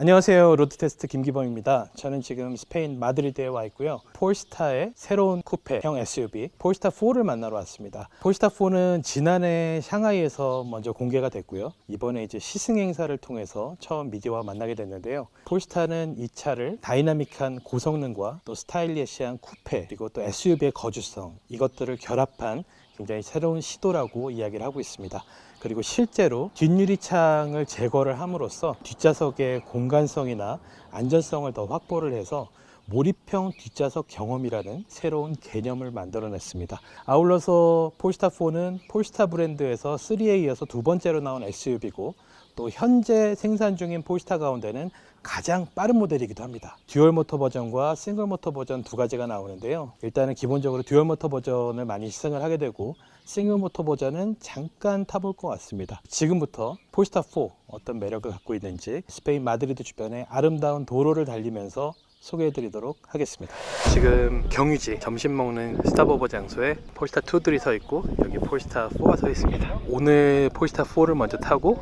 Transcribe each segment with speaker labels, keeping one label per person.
Speaker 1: 안녕하세요. 로드테스트 김기범입니다. 저는 지금 스페인 마드리드에 와 있고요. 폴스타의 새로운 쿠페형 SUV 폴스타 4를 만나러 왔습니다. 폴스타 4는 지난해 샹하이에서 먼저 공개가 됐고요. 이번에 이제 시승 행사를 통해서 처음 미디어와 만나게 됐는데요. 폴스타는 이 차를 다이나믹한 고성능과 또 스타일리시한 쿠페 그리고 또 SUV의 거주성 이것들을 결합한 굉장히 새로운 시도라고 이야기를 하고 있습니다. 그리고 실제로 뒷유리창을 제거를 함으로써 뒷좌석의 공간성이나 안전성을 더 확보를 해서 몰입형 뒷좌석 경험이라는 새로운 개념을 만들어냈습니다. 아울러서 폴스타 4는 폴스타 브랜드에서 3에 이어서 두 번째로 나온 SUV고 또 현재 생산 중인 폴스타 가운데는 가장 빠른 모델이기도 합니다. 듀얼 모터 버전과 싱글 모터 버전 두 가지가 나오는데요. 일단은 기본적으로 듀얼 모터 버전을 많이 시승을 하게 되고 싱글 모터 버전은 잠깐 타볼 것 같습니다. 지금부터 폴스타 4 어떤 매력을 갖고 있는지 스페인 마드리드 주변의 아름다운 도로를 달리면서 소개해드리도록 하겠습니다. 지금 경유지 점심 먹는 스타버버 장소에 폴스타 2들이 서 있고 여기 폴스타 4가 서 있습니다. 오늘 폴스타 4를 먼저 타고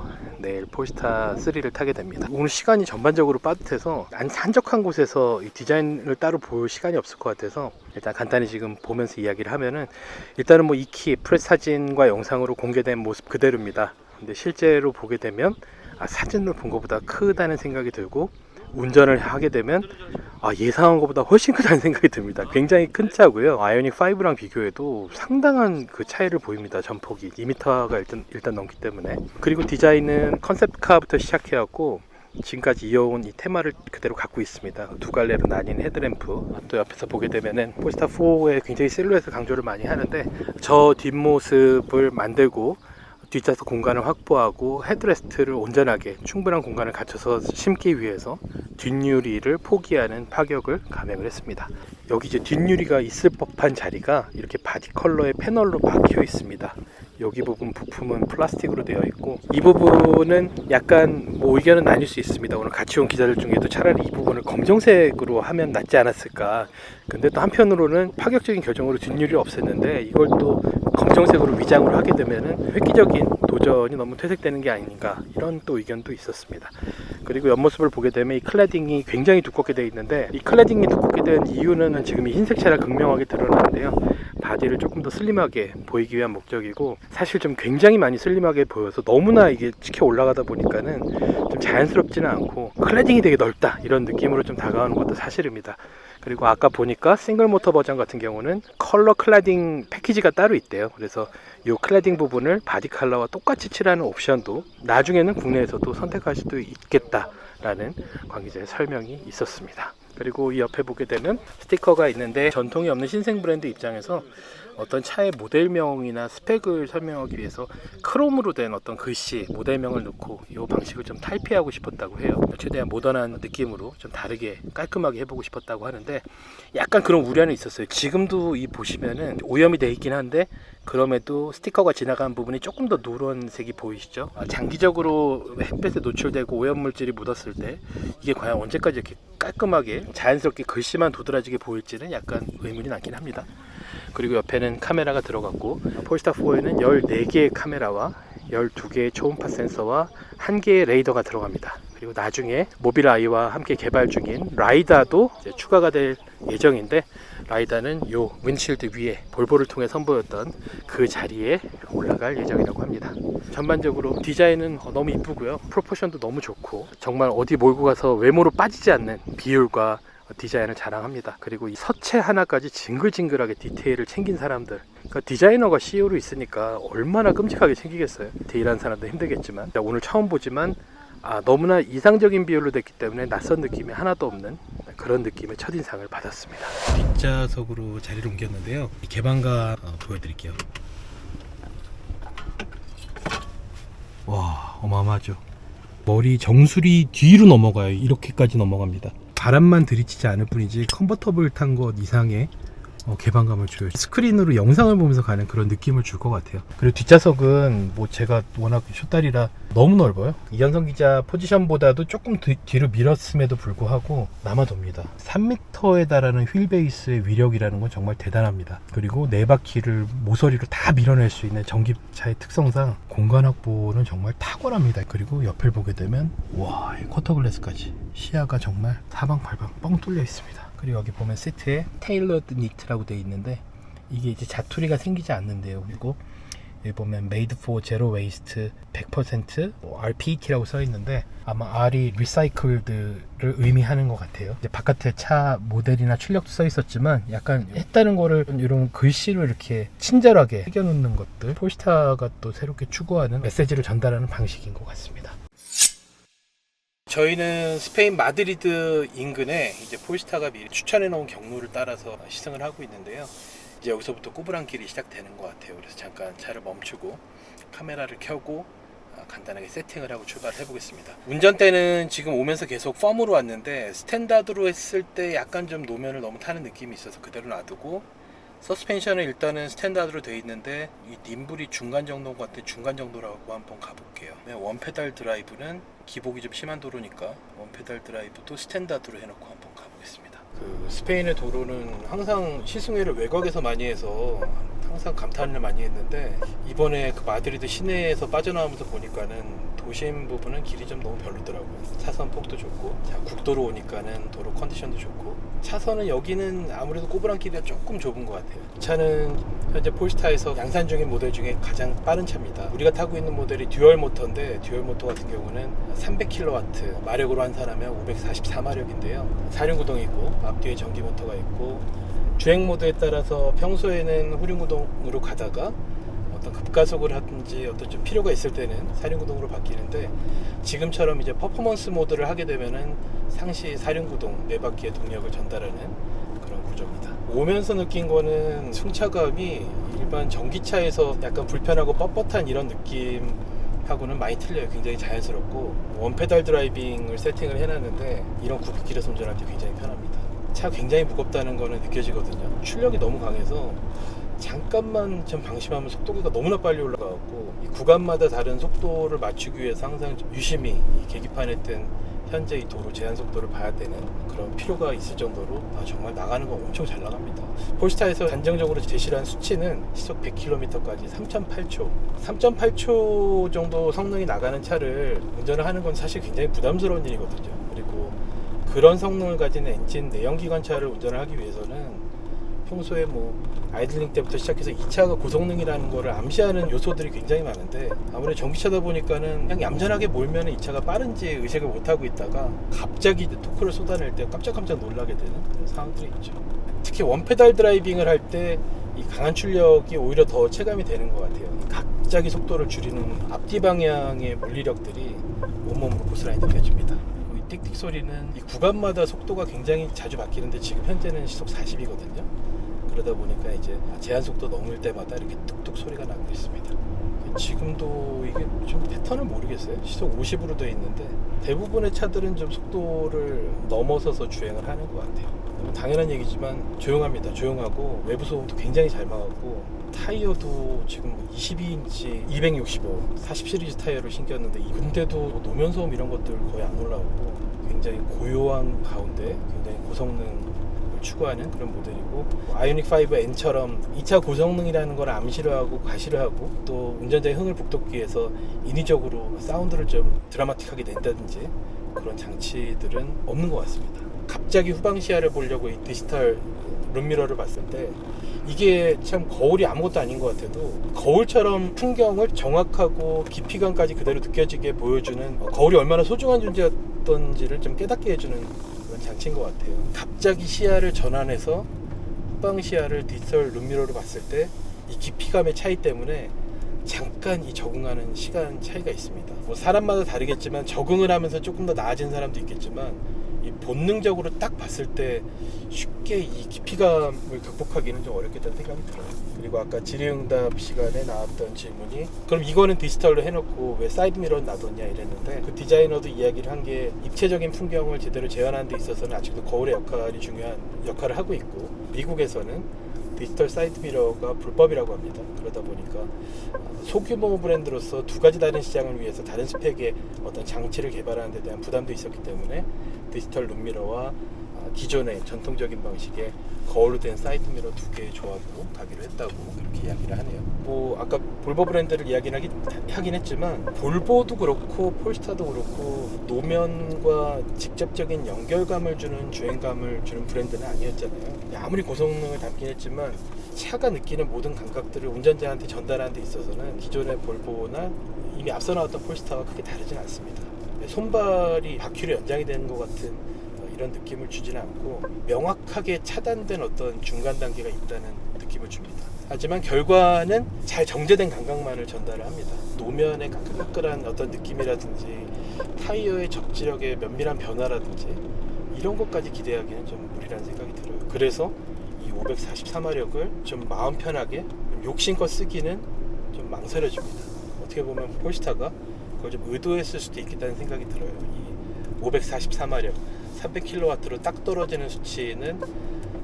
Speaker 1: 내일 폴스타 3를 타게 됩니다. 오늘 시간이 전반적으로 빠듯해서 안 한적한 곳에서 이 디자인을 따로 볼 시간이 없을 것 같아서 일단 간단히 지금 보면서 이야기를 하면은 일단은 뭐 이키 프레스 사진과 영상으로 공개된 모습 그대로입니다. 근데 실제로 보게 되면 아, 사진을 본 것보다 크다는 생각이 들고 운전을 하게 되면 아, 예상한 것보다 훨씬 크다는 생각이 듭니다. 굉장히 큰 차고요. 아이오닉 5랑 비교해도 상당한 그 차이를 보입니다. 전폭이 2m가 일단 일단 넘기 때문에 그리고 디자인은 컨셉카부터 시작해갖고 지금까지 이어온 이 테마를 그대로 갖고 있습니다. 두 갈래로 나뉜 헤드램프. 또 옆에서 보게 되면은 폴스타 4의 굉장히 실루엣을 강조를 많이 하는데 저 뒷모습을 만들고 뒷좌석 공간을 확보하고 헤드레스트를 온전하게 충분한 공간을 갖춰서 심기 위해서 뒷유리를 포기하는 파격을 감행을 했습니다. 여기 이제 뒷유리가 있을 법한 자리가 이렇게 바디 컬러의 패널로 박혀 있습니다. 여기 부분 부품은 플라스틱으로 되어 있고 이 부분은 약간 뭐 의견은 나뉠 수 있습니다. 오늘 같이 온 기자들 중에도 차라리 이 부분을 검정색으로 하면 낫지 않았을까. 근데 또 한편으로는 파격적인 결정으로 뒷유리를 없앴는데 이걸 또 검정색으로 위장을 하게 되면은 획기적인 도전이 너무 퇴색되는 게 아닌가 이런 또 의견도 있었습니다. 그리고 옆모습을 보게 되면 이 클래딩이 굉장히 두껍게 되어 있는데 이 클래딩이 두껍게 된 이유는 지금 이 흰색 차라 극명하게 드러나는데요. 바디를 조금 더 슬림하게 보이기 위한 목적이고 사실 좀 굉장히 많이 슬림하게 보여서 너무나 이게 찍혀 올라가다 보니까는 좀 자연스럽지는 않고 클래딩이 되게 넓다 이런 느낌으로 좀 다가오는 것도 사실입니다. 그리고 아까 보니까 싱글 모터 버전 같은 경우는 컬러 클래딩 패키지가 따로 있대요. 그래서 이 클래딩 부분을 바디 컬러와 똑같이 칠하는 옵션도 나중에는 국내에서도 선택할 수도 있겠다라는 관계자의 설명이 있었습니다. 그리고 이 옆에 보게 되면 스티커가 있는데 전통이 없는 신생 브랜드 입장에서 어떤 차의 모델명이나 스펙을 설명하기 위해서 크롬으로 된 어떤 글씨, 모델명을 넣고 이 방식을 좀 탈피하고 싶었다고 해요. 최대한 모던한 느낌으로 좀 다르게 깔끔하게 해보고 싶었다고 하는데 약간 그런 우려는 있었어요. 지금도 이 보시면은 오염이 돼 있긴 한데 그럼에도 스티커가 지나간 부분이 조금 더 누런색이 보이시죠? 아, 장기적으로 햇볕에 노출되고 오염 물질이 묻었을 때 이게 과연 언제까지 이렇게 깔끔하게 자연스럽게 글씨만 도드라지게 보일지는 약간 의문이 남긴 합니다. 그리고 옆에는 카메라가 들어갔고 폴스타 4에는 14개의 카메라와 12개의 초음파 센서와 1개의 레이더가 들어갑니다. 그리고 나중에 모빌 아이와 함께 개발 중인 라이다도 추가가 될 예정인데 라이다는 요 윈실드 위에 볼보를 통해 선보였던 그 자리에 올라갈 예정이라고 합니다. 전반적으로 디자인은 너무 이쁘고요. 프로포션도 너무 좋고 정말 어디 몰고 가서 외모로 빠지지 않는 비율과 디자인을 자랑합니다. 그리고 이 서체 하나까지 징글징글하게 디테일을 챙긴 사람들. 그러니까 디자이너가 CEO로 있으니까 얼마나 끔찍하게 챙기겠어요. 디테일한 사람도 힘들겠지만 오늘 처음 보지만 아, 너무나 이상적인 비율로 됐기 때문에 낯선 느낌이 하나도 없는 그런 느낌의 첫인상을 받았습니다. 뒷좌석으로 자리를 옮겼는데요. 이 개방감 어, 보여드릴게요. 와 어마어마하죠. 머리 정수리 뒤로 넘어가요. 이렇게까지 넘어갑니다. 바람만 들이치지 않을 뿐이지 컨버터블 탄 것 이상의 어, 개방감을 줘요. 스크린으로 영상을 보면서 가는 그런 느낌을 줄 것 같아요. 그리고 뒷좌석은 뭐 제가 워낙 숏다리라 너무 넓어요. 이현성 기자 포지션보다도 조금 뒤, 뒤로 밀었음에도 불구하고 남아돕니다. 3m에 달하는 휠 베이스의 위력이라는 건 정말 대단합니다. 그리고 네 바퀴를 모서리로 다 밀어낼 수 있는 전기차의 특성상 공간 확보는 정말 탁월합니다. 그리고 옆을 보게 되면 와, 이 쿼터 글래스까지 시야가 정말 사방팔방 뻥 뚫려 있습니다. 그리고 여기 보면 시트에 테일러드 니트라고 되어 있는데 이게 이제 자투리가 생기지 않는데요. 그리고 여기 보면 Made for Zero Waste 100%뭐 RPET라고 써 있는데 아마 R이 Recycled를 의미하는 것 같아요. 이제 바깥에 차 모델이나 출력도 써 있었지만 약간 했다는 거를 이런 글씨로 이렇게 친절하게 새겨놓는 것들 폴스타가 또 새롭게 추구하는 메시지를 전달하는 방식인 것 같습니다. 저희는 스페인 마드리드 인근에 이제 폴스타가 미리 추천해 놓은 경로를 따라서 시승을 하고 있는데요. 이제 여기서부터 꼬부랑 길이 시작되는 것 같아요. 그래서 잠깐 차를 멈추고 카메라를 켜고 아, 간단하게 세팅을 하고 출발을 해보겠습니다. 운전대는 지금 오면서 계속 펌으로 왔는데 스탠다드로 했을 때 약간 좀 노면을 너무 타는 느낌이 있어서 그대로 놔두고 서스펜션은 일단은 스탠다드로 되어 있는데 이 님블이 중간 정도 같은 중간 정도라고 한번 가볼게요. 네, 원페달 드라이브는 기복이 좀 심한 도로니까 원 페달 드라이브도 스탠다드로 해놓고 한번 가보겠습니다. 그 스페인의 도로는 항상 시승회를 외곽에서 많이 해서 항상 감탄을 많이 했는데 이번에 그 마드리드 시내에서 빠져나오면서 보니까는 도심 부분은 길이 좀 너무 별로더라고요. 차선 폭도 좋고 자, 국도로 오니까는 도로 컨디션도 좋고 차선은 여기는 아무래도 꼬부랑 길이가 조금 좁은 것 같아요. 이 차는 현재 폴스타에서 양산 중인 모델 중에 가장 빠른 차입니다. 우리가 타고 있는 모델이 듀얼 모터인데 듀얼 모터 같은 경우는 300kW 마력으로 환산하면 544마력인데요. 사륜구동이고 앞뒤에 전기 모터가 있고 주행 모드에 따라서 평소에는 후륜구동으로 가다가 어떤 급가속을 하든지 어떤 좀 필요가 있을 때는 사륜구동으로 바뀌는데 지금처럼 이제 퍼포먼스 모드를 하게 되면은 상시 사륜구동 네 바퀴의 동력을 전달하는 그런 구조입니다. 오면서 느낀 거는 승차감이 일반 전기차에서 약간 불편하고 뻣뻣한 이런 느낌 하고는 많이 틀려요. 굉장히 자연스럽고 원페달 드라이빙을 세팅을 해놨는데 이런 굽길에서 운전할 때 굉장히 편합니다. 차 굉장히 무겁다는 거는 느껴지거든요. 출력이 너무 강해서 잠깐만 좀 방심하면 속도가 너무나 빨리 올라가고 이 구간마다 다른 속도를 맞추기 위해서 항상 좀 유심히 이 계기판에 뜬 현재 이 도로 제한 속도를 봐야 되는 그런 필요가 있을 정도로 아, 정말 나가는 거 엄청 잘 나갑니다. 폴스타에서 단정적으로 제시한 수치는 시속 100km까지 3.8초, 3.8초 정도 성능이 나가는 차를 운전을 하는 건 사실 굉장히 부담스러운 일이거든요. 그리고 그런 성능을 가진 엔진 내연기관차를 운전을 하기 위해서는 평소에 뭐 아이들링 때부터 시작해서 이 차가 고성능이라는 거를 암시하는 요소들이 굉장히 많은데 아무래도 전기차다 보니까는 그냥 얌전하게 몰면 이 차가 빠른지 의식을 못 하고 있다가 갑자기 토크를 쏟아낼 때 깜짝깜짝 놀라게 되는 그런 상황들이 있죠. 특히 원페달 드라이빙을 할 때 이 강한 출력이 오히려 더 체감이 되는 것 같아요. 갑자기 속도를 줄이는 앞뒤 방향의 물리력들이 온몸으로 고스란히 느껴집니다. 띡띡 소리는 이 구간마다 속도가 굉장히 자주 바뀌는데 지금 현재는 시속 40이거든요. 그러다 보니까 이제 제한 속도 넘을 때마다 이렇게 뚝뚝 소리가 나고 있습니다. 지금도 이게 좀 패턴을 모르겠어요. 시속 50으로 되어 있는데 대부분의 차들은 좀 속도를 넘어서서 주행을 하는 것 같아요. 너무 당연한 얘기지만 조용합니다. 조용하고 외부 소음도 굉장히 잘 막았고 타이어도 지금 22인치 265 40 시리즈 타이어를 신겼는데 근데도 노면 소음 이런 것들 거의 안 올라오고 굉장히 고요한 가운데 굉장히 고성능 추구하는 그런 모델이고 아이오닉 5N처럼 2차 고성능이라는 걸 암시를 하고 과시를 하고 또 운전자의 흥을 북돋기 위해서 인위적으로 사운드를 좀 드라마틱하게 낸다든지 그런 장치들은 없는 것 같습니다. 갑자기 후방 시야를 보려고 이 디지털 룸미러를 봤을 때 이게 참 거울이 아무것도 아닌 것 같아도 거울처럼 풍경을 정확하고 깊이감까지 그대로 느껴지게 보여주는 거울이 얼마나 소중한 존재였던지를 좀 깨닫게 해주는 장치인 것 같아요. 갑자기 시야를 전환해서 후방 시야를 디지털 룸미러로 봤을 때 이 깊이감의 차이 때문에 잠깐 이 적응하는 시간 차이가 있습니다. 뭐 사람마다 다르겠지만 적응을 하면서 조금 더 나아진 사람도 있겠지만 이 본능적으로 딱 봤을 때 쉽게 이 깊이감을 극복하기는 좀 어렵겠다는 생각이 들어요. 그리고 아까 질의응답 시간에 나왔던 질문이 그럼 이거는 디지털로 해놓고 왜 사이드 미러 놔뒀냐 이랬는데 그 디자이너도 이야기를 한 게 입체적인 풍경을 제대로 재현하는 데 있어서는 아직도 거울의 역할이 중요한 역할을 하고 있고 미국에서는 디지털 사이드 미러가 불법이라고 합니다. 그러다 보니까 어, 소규모 브랜드로서 두 가지 다른 시장을 위해서 다른 스펙의 어떤 장치를 개발하는 데 대한 부담도 있었기 때문에 디지털 룸미러와 아, 기존의 전통적인 방식의 거울로 된 사이드 미러 두 개의 조합으로 가기로 했다고 그렇게 이야기를 하네요. 뭐 아까 볼보 브랜드를 이야기를 하긴, 했지만 볼보도 그렇고 폴스타도 그렇고 노면과 직접적인 연결감을 주는 주행감을 주는 브랜드는 아니었잖아요. 아무리 고성능을 담긴 했지만 차가 느끼는 모든 감각들을 운전자한테 전달하는 데 있어서는 기존의 볼보나 이미 앞서 나왔던 폴스타와 크게 다르진 않습니다. 손발이 바퀴로 연장이 되는 것 같은 어, 이런 느낌을 주지는 않고 명확하게 차단된 어떤 중간 단계가 있다는 느낌을 줍니다. 하지만 결과는 잘 정제된 감각만을 전달을 합니다. 노면의 까끌까끌한 어떤 느낌이라든지 타이어의 적지력의 면밀한 변화라든지 이런 것까지 기대하기는 좀 무리라는 생각이 들어요. 그래서 이 544마력을 좀 마음 편하게 좀 욕심껏 쓰기는 좀 망설여집니다. 어떻게 보면 폴스타가 그걸 좀 의도했을 수도 있겠다는 생각이 들어요. 이 544마력, 300kW로 딱 떨어지는 수치는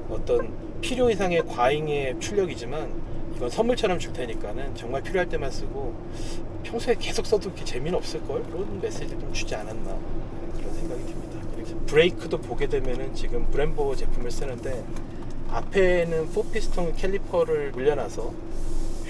Speaker 1: 어떤 필요 이상의 과잉의 출력이지만 이건 선물처럼 줄 테니까는 정말 필요할 때만 쓰고 평소에 계속 써도 이렇게 재미는 없을걸? 그런 메시지를 좀 주지 않았나 네, 그런 생각이 듭니다. 브레이크도 보게 되면은 지금 브렘보 제품을 쓰는데 앞에는 4피스톤 캘리퍼를 물려놔서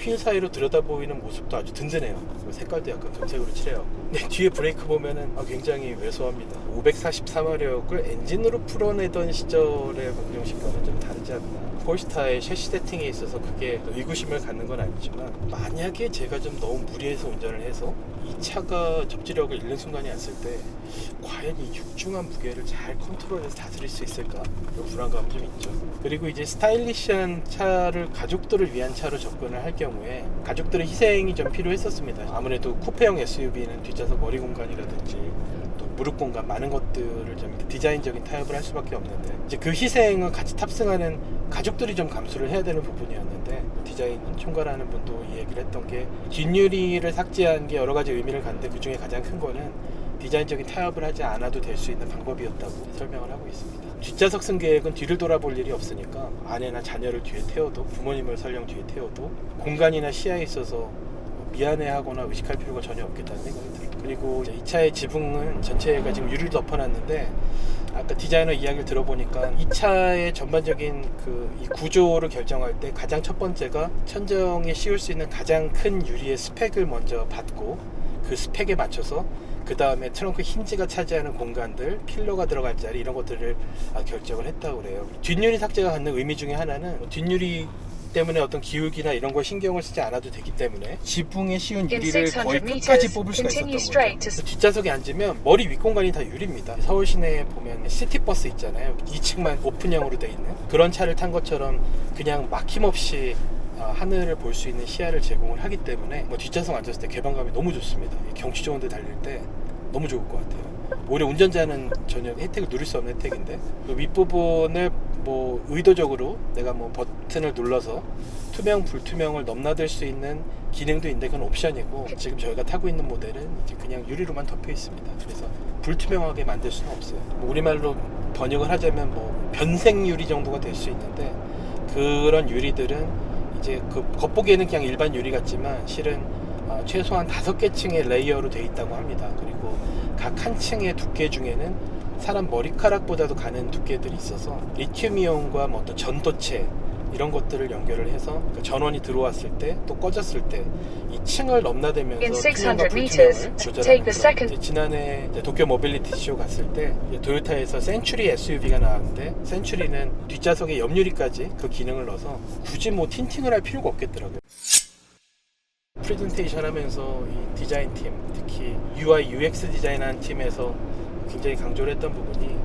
Speaker 1: 휠 사이로 들여다 보이는 모습도 아주 든든해요. 색깔도 약간 금색으로 칠해갖고. 근데 뒤에 브레이크 보면은 아, 굉장히 왜소합니다. 544마력을 엔진으로 풀어내던 시절의 방정식과는 좀 다르지 않나. 폴스타의 셰시 세팅에 있어서 그게 의구심을 갖는 건 아니지만 만약에 제가 좀 너무 무리해서 운전을 해서 이 차가 접지력을 잃는 순간이 왔을 때 과연 이 육중한 무게를 잘 컨트롤해서 다스릴 수 있을까? 그런 불안감이 좀 있죠. 그리고 이제 스타일리시한 차를 가족들을 위한 차로 접근을 할 경우에 가족들의 희생이 좀 필요했었습니다. 아무래도 쿠페형 SUV는 뒷좌석 머리 공간이라든지 또 무릎 공간 많은 것들을 좀 디자인적인 타협을 할 수밖에 없는데 이제 그 희생을 같이 탑승하는 가족들이 좀 감수를 해야 되는 부분이었는데 디자인 총괄하는 분도 이 얘기를 했던 게 뒷유리를 삭제한 게 여러 가지 의미를 갖는데 그 중에 가장 큰 거는 디자인적인 타협을 하지 않아도 될 수 있는 방법이었다고 설명을 하고 있습니다. 뒷좌석 승객은 뒤를 돌아볼 일이 없으니까 아내나 자녀를 뒤에 태워도 부모님을 설령 뒤에 태워도 공간이나 시야에 있어서 미안해하거나 의식할 필요가 전혀 없겠다는 생각이 들어요. 그리고 이 차의 지붕은 전체가 지금 유리를 덮어놨는데 아까 디자이너 이야기를 들어보니까 이 차의 전반적인 그 이 구조를 결정할 때 가장 첫 번째가 천정에 씌울 수 있는 가장 큰 유리의 스펙을 먼저 받고 그 스펙에 맞춰서 그 다음에 트렁크 힌지가 차지하는 공간들, 필러가 들어갈 자리 이런 것들을 아, 결정을 했다고 그래요. 뒷유리 삭제가 갖는 의미 중에 하나는 뭐 뒷유리 때문에 어떤 기울기나 이런 걸 신경을 쓰지 않아도 되기 때문에 지붕에 씌운 유리를
Speaker 2: 600
Speaker 1: 거의 끝까지 뽑을 수가 있었던 거죠. 뒷좌석에 앉으면 머리 윗공간이 다 유리입니다. 서울 시내에 보면 시티버스 있잖아요. 2층만 오픈형으로 돼 있는 그런 차를 탄 것처럼 그냥 막힘없이 아, 하늘을 볼 수 있는 시야를 제공을 하기 때문에 뭐 뒷좌석 앉았을 때 개방감이 너무 좋습니다. 경치 좋은 데 달릴 때 너무 좋을 것 같아요. 오히려 운전자는 전혀 혜택을 누릴 수 없는 혜택인데 그 윗부분을 뭐 의도적으로 내가 뭐 버튼을 눌러서 투명 불투명을 넘나들 수 있는 기능도 있는데 그건 옵션이고 지금 저희가 타고 있는 모델은 이제 그냥 유리로만 덮여 있습니다. 그래서 불투명하게 만들 수는 없어요. 뭐 우리말로 번역을 하자면 뭐 변색 유리 정도가 될 수 있는데 그런 유리들은 이제 그 겉보기에는 그냥 일반 유리 같지만 실은 아, 최소한 다섯 개 층의 레이어로 돼 있다고 합니다. 그리고 각 한 층의 두께 중에는 사람 머리카락보다도 가는 두께들이 있어서 리튬이온과 뭐 어떤 전도체 이런 것들을 연결을 해서 그 전원이 들어왔을 때 또 꺼졌을 때 이 층을 넘나들면서
Speaker 2: In
Speaker 1: 투명과
Speaker 2: 600 meters,
Speaker 1: 불투명을 조절하는 그런 지난해 도쿄 모빌리티 쇼 갔을 때 도요타에서 센츄리 SUV가 나왔는데 센츄리는 뒷좌석에 옆유리까지 그 기능을 넣어서 굳이 뭐 틴팅을 할 필요가 없겠더라고요. 프레젠테이션 하면서 이 디자인 팀, 특히 UI, UX 디자인하는 팀에서 굉장히 강조를 했던 부분이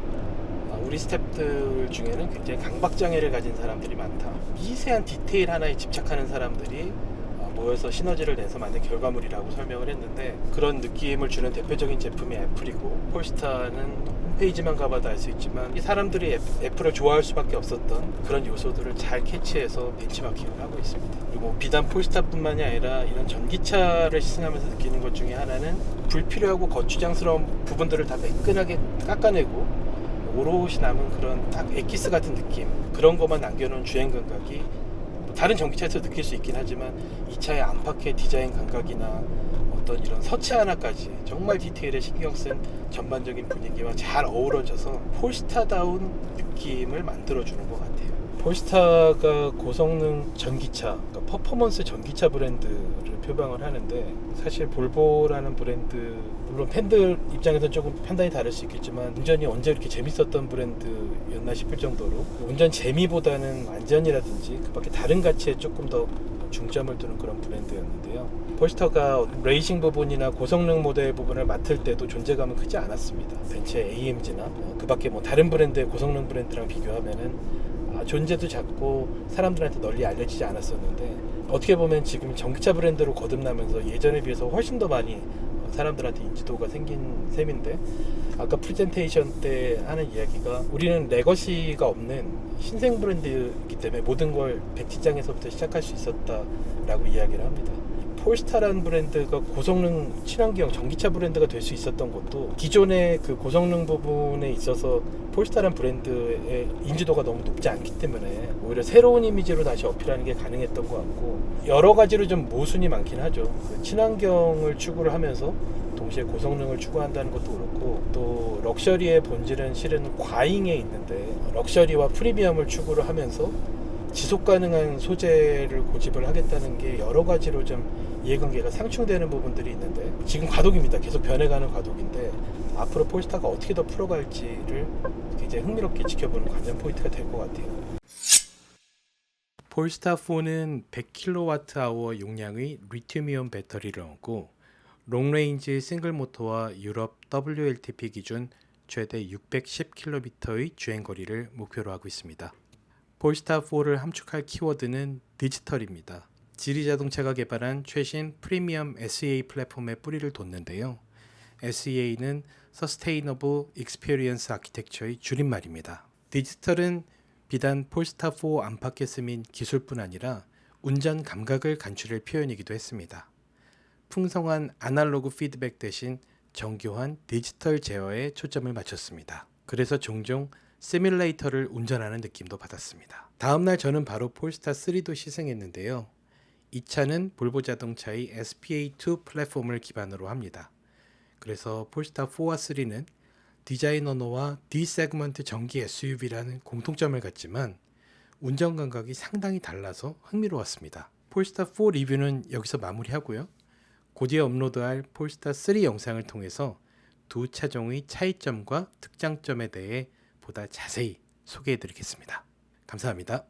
Speaker 1: 아, 우리 스탭들 중에는 굉장히 강박장애를 가진 사람들이 많다. 미세한 디테일 하나에 집착하는 사람들이 아, 모여서 시너지를 내서 만든 결과물이라고 설명을 했는데 그런 느낌을 주는 대표적인 제품이 애플이고 폴스타는 홈페이지만 가봐도 알 수 있지만 이 사람들이 애- 애플 을 좋아할 수밖에 없었던 그런 요소들을 잘 캐치해서 벤치마킹을 하고 있습니다. 그리고 비단 폴스타뿐만이 아니라 이런 전기차를 시승하면서 느끼는 것 중에 하나는 불필요하고 거추장스러운 부분들을 다 매끈하게 깎아내고 오롯이 남은 그런 딱 엑기스 같은 느낌 그런 것만 남겨놓은 주행 감각이 다른 전기차에서 느낄 수 있긴 하지만 이 차의 안팎의 디자인 감각이나 어떤 이런 서치 하나까지 정말 디테일에 신경 쓴 전반적인 분위기와 잘 어우러져서 폴스타다운 느낌을 만들어주는 것 같아요. 폴스타가 고성능 전기차, 그러니까 퍼포먼스 전기차 브랜드를 표방을 하는데 사실 볼보라는 브랜드 물론 팬들 입장에서는 조금 판단이 다를 수 있겠지만 운전이 언제 이렇게 재밌었던 브랜드였나 싶을 정도로 운전 재미보다는 안전이라든지 그밖에 다른 가치에 조금 더 중점을 두는 그런 브랜드였는데요. 폴스터가 레이싱 부분이나 고성능 모델 부분을 맡을 때도 존재감은 크지 않았습니다. 벤츠의 AMG나 그 밖에 뭐 다른 브랜드의 고성능 브랜드랑 비교하면은 아, 존재도 작고 사람들한테 널리 알려지지 않았었는데 어떻게 보면 지금 전기차 브랜드로 거듭나면서 예전에 비해서 훨씬 더 많이 사람들한테 인지도가 생긴 셈인데 아까 프레젠테이션 때 하는 이야기가 우리는 레거시가 없는 신생 브랜드이기 때문에 모든 걸 백지장에서부터 시작할 수 있었다라고 이야기를 합니다. 폴스타라는 브랜드가 고성능 친환경 전기차 브랜드가 될 수 있었던 것도 기존의 그 고성능 부분에 있어서 폴스타라는 브랜드의 인지도가 너무 높지 않기 때문에 오히려 새로운 이미지로 다시 어필하는 게 가능했던 것 같고 여러 가지로 좀 모순이 많긴 하죠. 그 친환경을 추구를 하면서 동시에 고성능을 추구한다는 것도 그렇고 또 럭셔리의 본질은 실은 과잉에 있는데 럭셔리와 프리미엄을 추구를 하면서 지속 가능한 소재를 고집을 하겠다는 게 여러 가지로 좀 이해관계가 상충되는 부분들이 있는데 지금 과도기입니다. 계속 변해가는 과도기인데 앞으로 폴스타가 어떻게 더 풀어갈지를 굉장히 흥미롭게 지켜보는 관전 포인트가 될 것 같아요. 폴스타 4는 100kWh 용량의 리튬이온 배터리를 얻고 롱레인지 싱글 모터와 유럽 WLTP 기준 최대 610km의 주행 거리를 목표로 하고 있습니다. 폴스타 4를 함축할 키워드는 디지털입니다. 지리 자동차가 개발한 최신 프리미엄 SEA 플랫폼의 뿌리를 뒀는데요. SEA는 Sustainable Experience Architecture의 줄임말입니다. 디지털은 비단 폴스타 4 안팎에 스민 기술뿐 아니라 운전 감각을 간추릴 표현이기도 했습니다. 풍성한 아날로그 피드백 대신 정교한 디지털 제어에 초점을 맞췄습니다. 그래서 종종 시뮬레이터를 운전하는 느낌도 받았습니다. 다음날 저는 바로 폴스타 3도 시승했는데요. 이 차는 볼보 자동차의 SPA2 플랫폼을 기반으로 합니다. 그래서 폴스타 4와 3는 디자인 언어와 D 세그먼트 전기 SUV라는 공통점을 갖지만 운전 감각이 상당히 달라서 흥미로웠습니다. 폴스타 4 리뷰는 여기서 마무리하고요. 곧이어 업로드할 폴스타 3 영상을 통해서 두 차종의 차이점과 특장점에 대해 보다 자세히 소개해 드리겠습니다. 감사합니다.